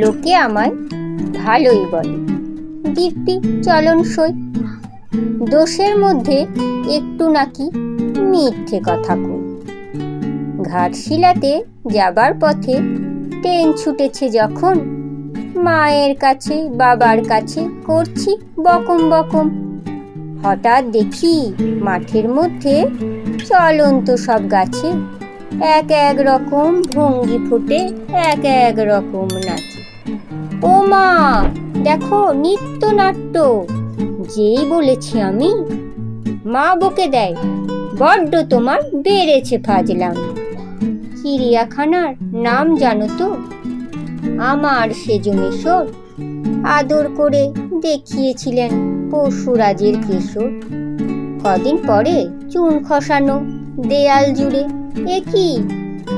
লোকে আমায় ভালোই বলে। দিব্যি চলন সই। দোষের মধ্যে একটু নাকি মিথ্যে কথা কই। ঘাটশিলাতে যাবার পথে ট্রেন ছুটেছে যখন। মায়ের কাছে, বাবার কাছে করছি বকম বকম। হঠাৎ দেখি মাঠের মধ্যে চলন্ত সব গাছে এক এক রকম ভঙ্গি ফুটে এক এক রকম নাচে। ও মা, দেখো নিত্য নাট্য যেই বলেছি আমি, মা বকে দেয়, বড্ড তোমার বেড়েছে ফাজলাম। চিড়িয়াখানার নাম জানো তো? আমার সেজ মেশর আদর করে দেখিয়েছিলেন পশুরাজের কেশর। কদিন পরে চুন খসানো দেয়াল জুড়ে। এ কি?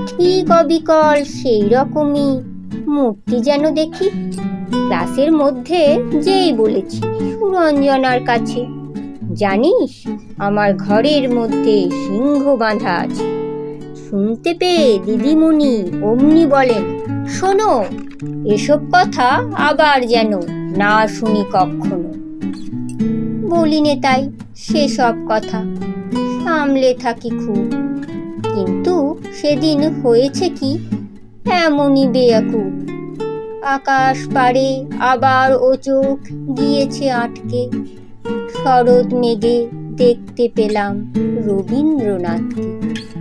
ঠিক অবিকল সেই রকমই। মূর্তি যেন দেখি। ক্লাসের মধ্যে যেই বলেছি, সুরঞ্জনার কাছে। জানিস, আমার ঘরের মধ্যে সিংহ বাঁধা আছে। শুনতে পেয়ে দিদিমণি অমনি বলেন, শোনো, এসব কথা আবার যেন না শুনি কখনো। বলিনে তাই সেসব কথা। সামলে থাকি খুব। কিন্তু সেদিন হয়েছে কি? এমনই বেয়াকুব। আকাশ পারে আবার ও চোখ গিয়েছে আটকে। শরৎ মেঘে দেখতে পেলাম রবীন্দ্রনাথকে।